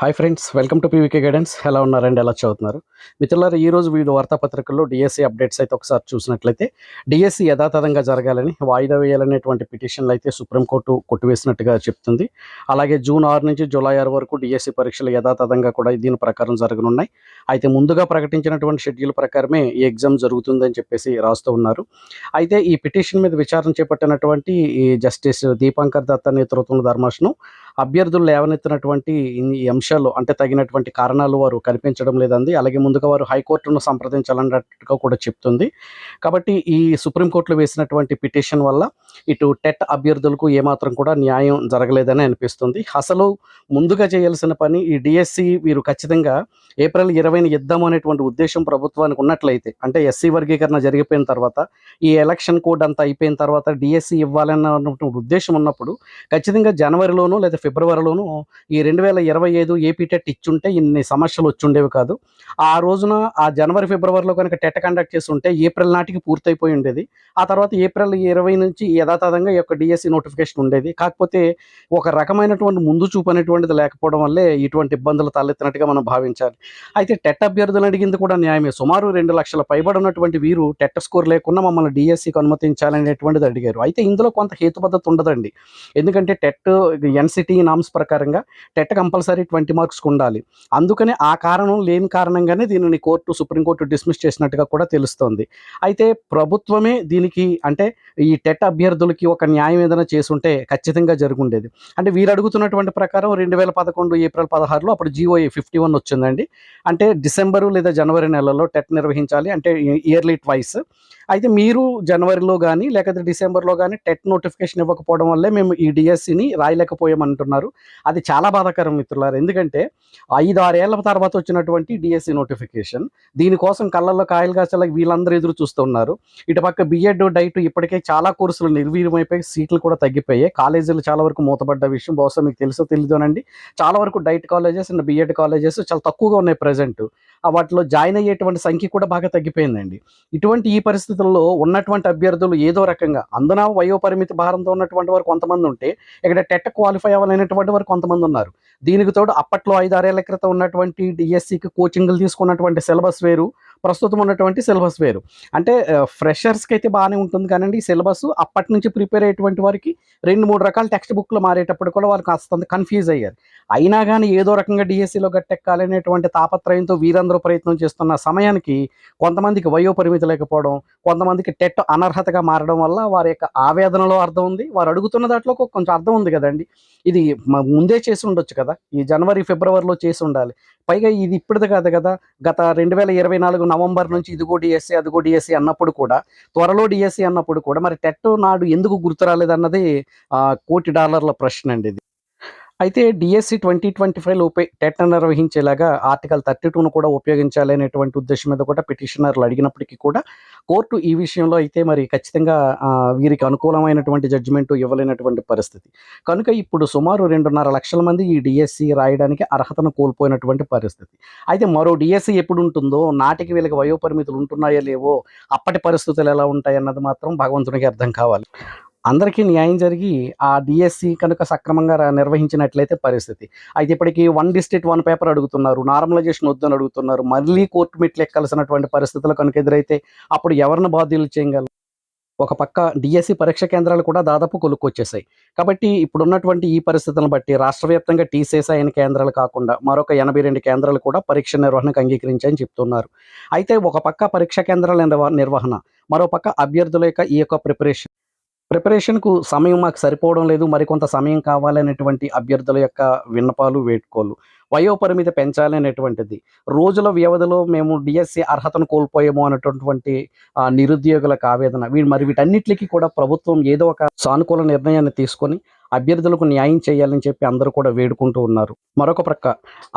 Hi friends welcome to PVK guidance ఎలా ఉన్నారండి? ఎలా చదువుతున్నారు? మిత్రులారా ఈరోజు వివిధ వార్తాపత్రికల్లో డిఎస్సి అప్డేట్స్ అయితే ఒకసారి చూసినట్లయితే డిఎస్సి యథాతథంగా జరగాలని వాయిదా వేయాలనేటువంటి పిటిషన్లు అయితే సుప్రీంకోర్టు కొట్టివేసినట్టుగా చెప్తుంది. అలాగే జూన్ ఆరు నుంచి జూలై ఆరు వరకు డిఎస్సీ పరీక్షలు యథాతథంగా కూడా దీని ప్రకారం జరగనున్నాయి. అయితే ముందుగా ప్రకటించినటువంటి షెడ్యూల్ ప్రకారమే ఈ ఎగ్జామ్ జరుగుతుందని చెప్పేసి రాస్తూ ఉన్నారు. అయితే ఈ పిటిషన్ మీద విచారణ చేపట్టినటువంటి ఈ జస్టిస్ దీపాంకర్ దత్త నేతృత్వంలో ధర్మాసనం అభ్యర్థులు లేవనెత్తినటువంటి ఈ అంశాలు అంటే తగినటువంటి కారణాలు వారు కనిపించడం లేదండి అలాగే ముందుగా వారు హైకోర్టును సంప్రదించాలన్నట్టుగా కూడా చెప్తుంది. కాబట్టి ఈ సుప్రీంకోర్టులో వేసినటువంటి పిటిషన్ వల్ల ఇటు టెట్ అభ్యర్థులకు ఏమాత్రం కూడా న్యాయం జరగలేదని అనిపిస్తుంది. అసలు ముందుగా చేయాల్సిన పని ఈ డిఎస్సి వీరు ఖచ్చితంగా ఏప్రిల్ ఇరవైని ఇద్దాం అనేటువంటి ఉద్దేశం ప్రభుత్వానికి ఉన్నట్లయితే అంటే ఎస్సీ వర్గీకరణ జరిగిపోయిన తర్వాత ఈ ఎలక్షన్ కోడ్ అంతా అయిపోయిన తర్వాత డిఎస్సి ఇవ్వాలన్న ఉద్దేశం ఉన్నప్పుడు ఖచ్చితంగా జనవరిలోనూ లేదా ఫిబ్రవరిలోనూ ఈ రెండు వేల ఇరవై ఐదు ఏపీ టెట్ ఇచ్చుంటే ఇన్ని సమస్యలు వచ్చుండేవి కాదు. ఆ రోజున ఆ జనవరి ఫిబ్రవరిలో కనుక టెట్ కండక్ట్ చేసి ఉంటే ఏప్రిల్ నాటికి పూర్తయిపోయి ఉండేది. ఆ తర్వాత ఏప్రిల్ ఇరవై నుంచి యథాతథంగా ఈ యొక్క డిఎస్సి నోటిఫికేషన్ ఉండేది. కాకపోతే ఒక రకమైనటువంటి ముందు చూపు అనేటువంటిది లేకపోవడం వల్లే ఇటువంటి ఇబ్బందులు తలెత్తినట్టుగా మనం భావించాలి. అయితే టెట్ అభ్యర్థులు అడిగింది కూడా న్యాయమే. సుమారు రెండు లక్షల పైబడి ఉన్నటువంటి వీరు టెట్ స్కోర్ లేకుండా మమ్మల్ని డిఎస్సికి అనుమతించాలనేటువంటిది అడిగారు. అయితే ఇందులో కొంత హేతుబద్ధత ఉండదండి. ఎందుకంటే టెట్ ఎన్సిటి నామ్స్ ప్రకారంగా టెట్ కంపల్సరీ ట్వంటీ మార్క్స్కి ఉండాలి. అందుకనే ఆ కారణం లేని కారణంగానే దీనిని కోర్టు సుప్రీంకోర్టు డిస్మిస్ చేసినట్టుగా కూడా తెలుస్తోంది. అయితే ప్రభుత్వమే దీనికి అంటే ఈ టెట్ అభ్యర్థులకి ఒక న్యాయం ఏదైనా చేసుంటే ఖచ్చితంగా జరుగుండేది. అంటే వీరు అడుగుతున్నటువంటి ప్రకారం రెండు వేల పదకొండు ఏప్రిల్ పదహారులో అప్పుడు జిఓఏ ఫిఫ్టీ వన్ వచ్చిందండి. అంటే డిసెంబరు లేదా జనవరి నెలలో టెట్ నిర్వహించాలి అంటే ఇయర్లీ ట్వైస్. అయితే మీరు జనవరిలో కానీ లేకపోతే డిసెంబర్లో కానీ టెట్ నోటిఫికేషన్ ఇవ్వకపోవడం వల్లే మేము ఈ డిఎస్సిని రాయలేకపోయామంటున్నారు అది చాలా బాధాకరం మిత్రులారు. ఎందుకంటే ఐదు ఆరేళ్ళ తర్వాత వచ్చినటువంటి డిఎస్సి నోటిఫికేషన్ దీనికోసం కళ్ళల్లో కాయలు కాసేలా వీళ్ళందరూ ఎదురు చూస్తున్నారు ఇటు పక్క బిఎడ్ డైట్ ఇప్పటికే చాలా కోర్సులు నిర్వీర్యమైపోయి సీట్లు కూడా తగ్గిపోయాయి. కాలేజీలు చాలా వరకు మూతపడ్డ విషయం బహుశా మీకు తెలుసో తెలియదోనండి చాలా వరకు DIET colleges and BEd colleges చాలా తక్కువగా ఉన్నాయి ప్రజెంట్. వాటిలో జాయిన్ అయ్యేటువంటి సంఖ్య కూడా బాగా తగ్గిపోయిందండి. ఇటువంటి ఈ పరిస్థితుల్లో ఉన్నటువంటి అభ్యర్థులు ఏదో రకంగా అందున వయోపరిమితి భారంతో ఉన్నటువంటి వారు కొంతమంది ఉంటే ఇక్కడ టెట్ క్వాలిఫై అవ్వాలి అవ్వాలనేటువంటి వారు కొంతమంది ఉన్నారు. దీనికి తోడు అప్పట్లో ఐదారేళ్ళ క్రితం ఉన్నటువంటి డిఎస్సికి కోచింగ్లు తీసుకున్నటువంటి సిలబస్ వేరు ప్రస్తుతం ఉన్నటువంటి సిలబస్ వేరు. అంటే ఫ్రెషర్స్కి అయితే బాగానే ఉంటుంది కానండి ఈ సిలబస్ అప్పటి నుంచి ప్రిపేర్ అయ్యేటువంటి వారికి రెండు మూడు రకాల టెక్స్ట్ బుక్లు మారేటప్పుడు కూడా వాళ్ళు కాస్త కన్ఫ్యూజ్ అయ్యారు. అయినా కానీ ఏదో రకంగా డిఎస్సిలో గట్టెక్కాలనేటువంటి తాపత్రయంతో వీరందరూ ప్రయత్నం చేస్తున్న సమయానికి కొంతమందికి వయో పరిమితి లేకపోవడం కొంతమందికి టెట్ అనర్హతగా మారడం వల్ల వారి యొక్క ఆవేదనలో అర్థం ఉంది. వారు అడుగుతున్న దాంట్లో కొంచెం అర్థం ఉంది కదండి. ఇది ఇది ముందే చేసి ఉండొచ్చు కదా. ఈ జనవరి ఫిబ్రవరిలో చేసి ఉండాలి. పైగా ఇది ఇప్పటిది కాదు కదా. గత రెండు వేల ఇరవై నాలుగు నవంబర్ నుంచి ఇదిగో డిఎస్సి అదిగో డిఎస్సి అన్నప్పుడు కూడా త్వరలో డిఎస్సి అన్నప్పుడు కూడా మరి టెట్ నాడు ఎందుకు గుర్తు రాలేదన్నది ఆ, కోటి డాలర్ల ప్రశ్న అండి ఇది. అయితే డిఎస్సి ట్వంటీ ట్వంటీ ఫైవ్ లోపే టెట్ నిర్వహించేలాగా ఆర్టికల్ థర్టీ టూను కూడా ఉపయోగించాలి అనేటువంటి ఉద్దేశం మీద కూడా పిటిషనర్లు అడిగినప్పటికీ కూడా కోర్టు ఈ విషయంలో అయితే మరి ఖచ్చితంగా వీరికి అనుకూలమైనటువంటి జడ్జిమెంట్ ఇవ్వలేనటువంటి పరిస్థితి. కనుక ఇప్పుడు సుమారు రెండున్నర లక్షల మంది ఈ డిఎస్సి రాయడానికి అర్హతను కోల్పోయినటువంటి పరిస్థితి. అయితే మరో డిఎస్సి ఎప్పుడు ఉంటుందో నాటికి వీళ్ళకి వయోపరిమితులు ఉంటున్నాయో లేవో అప్పటి పరిస్థితులు ఎలా ఉంటాయన్నది మాత్రం భగవంతునికి అర్థం కావాలి. అందరికీ న్యాయం జరిగి ఆ డిఎస్సి కనుక సక్రమంగా నిర్వహించినట్లయితే పరిస్థితి. అయితే ఇప్పటికి వన్ డిస్ట్రిక్ట్ వన్ పేపర్ అడుగుతున్నారు నార్మలైజేషన్ వద్దని అడుగుతున్నారు మళ్ళీ కోర్టు మెట్లు ఎక్కాల్సినటువంటి పరిస్థితులు కనుక ఎదురైతే అప్పుడు ఎవరిని బాధ్యులు చేయగలరు ఒక పక్క డిఎస్సి పరీక్ష కేంద్రాలు కూడా దాదాపు కొలుక్కొచ్చేసాయి కాబట్టి ఇప్పుడున్నటువంటి ఈ పరిస్థితులను బట్టి రాష్ట్ర వ్యాప్తంగా టీసీఎస్ అయిన కేంద్రాలు కాకుండా మరొక ఎనభై రెండు కేంద్రాలు కూడా పరీక్ష నిర్వహణకు అంగీకరించాయని చెప్తున్నారు. అయితే ఒక పక్క పరీక్ష కేంద్రాల నిర్వహణ మరో పక్క అభ్యర్థుల యొక్క ఈ యొక్క ప్రిపరేషన్. ప్రిపరేషన్కు సమయం మాకు సరిపోవడం లేదు. మరికొంత సమయం కావాలనేటువంటి అభ్యర్థుల యొక్క విన్నపాలు వేడుకోలు వయోపరిమితి పెంచాలనేటువంటిది రోజుల వ్యవధిలో మేము డిఎస్సి అర్హతను కోల్పోయాము అనేటటువంటి నిరుద్యోగులకు ఆవేదన. వీ మరి వీటన్నిటికీ కూడా ప్రభుత్వం ఏదో ఒక సానుకూల నిర్ణయాన్ని తీసుకొని అభ్యర్థులకు న్యాయం చేయాలని చెప్పి అందరూ కూడా వేడుకుంటూ ఉన్నారు. మరొక ప్రక్క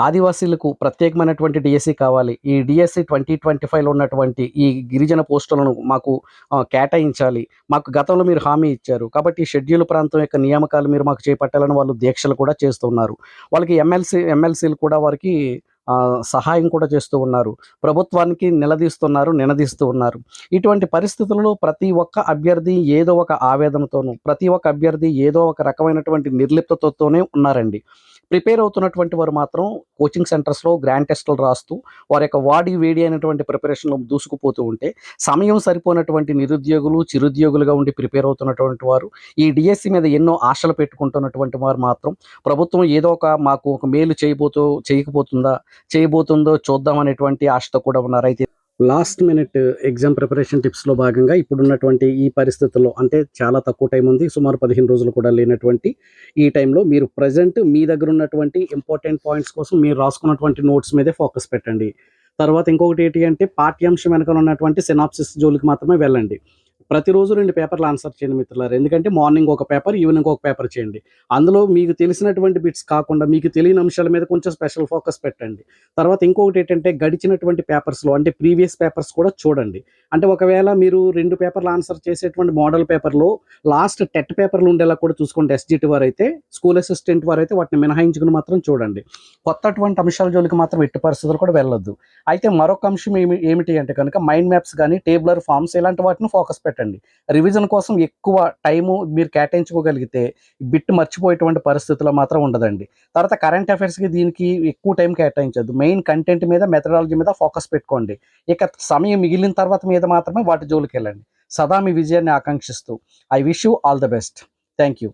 ఆదివాసీలకు ప్రత్యేకమైనటువంటి డిఎస్సి కావాలి. ఈ డిఎస్సి ట్వంటీ ట్వంటీ ఫైవ్లో ఉన్నటువంటి ఈ గిరిజన పోస్టులను మాకు కేటాయించాలి. మాకు గతంలో మీరు హామీ ఇచ్చారు. కాబట్టి ఈ షెడ్యూల్ ప్రాంతం యొక్క నియామకాలు మీరు మాకు చేపట్టాలని వాళ్ళు దీక్షలు కూడా చేస్తున్నారు. వాళ్ళకి ఎమ్మెల్సీ ఎమ్మెల్సీలు కూడా వారికి సహాయం కూడా చేస్తూ ఉన్నారు. ప్రభుత్వానికి నిలదీస్తున్నారు నినదీస్తూ ఉన్నారు. ఇటువంటి పరిస్థితులలో ప్రతి ఒక్క అభ్యర్థి ఏదో ఒక ఆవేదనతోనూ ప్రతి ఒక్క అభ్యర్థి ఏదో ఒక రకమైనటువంటి నిర్లిప్తతతోనే ఉన్నారండి. ప్రిపేర్ అవుతున్నటువంటి వారు మాత్రం కోచింగ్ సెంటర్స్లో గ్రాండ్ టెస్టులు రాస్తూ వారి యొక్క వాడి వేడి అయినటువంటి ప్రిపరేషన్లో దూసుకుపోతూ ఉంటే సమయం సరిపోయినటువంటి నిరుద్యోగులు చిరుద్యోగులుగా ఉండి ప్రిపేర్ అవుతున్నటువంటి వారు ఈ డిఎస్సి మీద ఎన్నో ఆశలు పెట్టుకుంటున్నటువంటి వారు మాత్రం ప్రభుత్వం ఏదో ఒక మాకు ఒక మేలు చేయబోతూ చేయకపోతుందా చేయబోతుందో చూద్దాం అనేటువంటి ఆశతో కూడా ఉన్నారు. అయితే లాస్ట్ మినిట్ ఎగ్జామ్ ప్రిపరేషన్ టిప్స్లో భాగంగా ఇప్పుడున్నటువంటి ఈ పరిస్థితుల్లో అంటే చాలా తక్కువ టైం ఉంది సుమారు పదిహేను రోజులు కూడా లేనటువంటి ఈ టైంలో మీరు ప్రజెంట్ మీ దగ్గర ఉన్నటువంటి ఇంపార్టెంట్ పాయింట్స్ కోసం మీరు రాసుకున్నటువంటి నోట్స్ మీదే ఫోకస్ పెట్టండి. తర్వాత ఇంకొకటి ఏంటి అంటే పాఠ్యాంశం వెనక ఉన్నటువంటి సినాప్సిస్ జోలికి మాత్రమే వెళ్ళండి. ప్రతిరోజు రెండు పేపర్లు ఆన్సర్ చేయండి మిత్రులారు. ఎందుకంటే మార్నింగ్ ఒక పేపర్ ఈవినింగ్ ఒక పేపర్ చేయండి. అందులో మీకు తెలిసినటువంటి బిట్స్ కాకుండా మీకు తెలియని అంశాల మీద కొంచెం స్పెషల్ ఫోకస్ పెట్టండి. తర్వాత ఇంకొకటి ఏంటంటే గడిచినటువంటి పేపర్స్లో అంటే ప్రీవియస్ పేపర్స్ కూడా చూడండి. అంటే ఒకవేళ మీరు రెండు పేపర్లు ఆన్సర్ చేసేటువంటి మోడల్ పేపర్లో లాస్ట్ టెట్ పేపర్లు ఉండేలా కూడా చూసుకోండి ఎస్జిటి వారు అయితే స్కూల్ అసిస్టెంట్ వారు అయితే వాటిని మినహాయించుకుని మాత్రం చూడండి. కొత్తటువంటి అంశాల జోలికి మాత్రం ఎట్టి పరిస్థితులు కూడా వెళ్ళొద్దు. అయితే మరొక అంశం ఏమి ఏమిటి అంటే కనుక మైండ్ మ్యాప్స్ కానీ టేబులర్ ఫామ్స్ ఇలాంటి వాటిని ఫోకస్ పెట్టండి. రివిజన్ కోసం ఎక్కువ టైము మీరు కేటాయించుకోగలిగితే బిట్ మర్చిపోయేటువంటి పరిస్థితుల్లో మాత్రం ఉండదండి. తర్వాత కరెంట్ అఫైర్స్కి దీనికి ఎక్కువ టైం కేటాయించద్దు. మెయిన్ కంటెంట్ మీద మెథడాలజీ మీద ఫోకస్ పెట్టుకోండి. ఇక సమయం మిగిలిన తర్వాత మీద మాత్రమే వాటి జోలికి వెళ్ళండి సదా మీ విజయాన్ని ఆకాంక్షిస్తూ. I wish you all the best. Thank you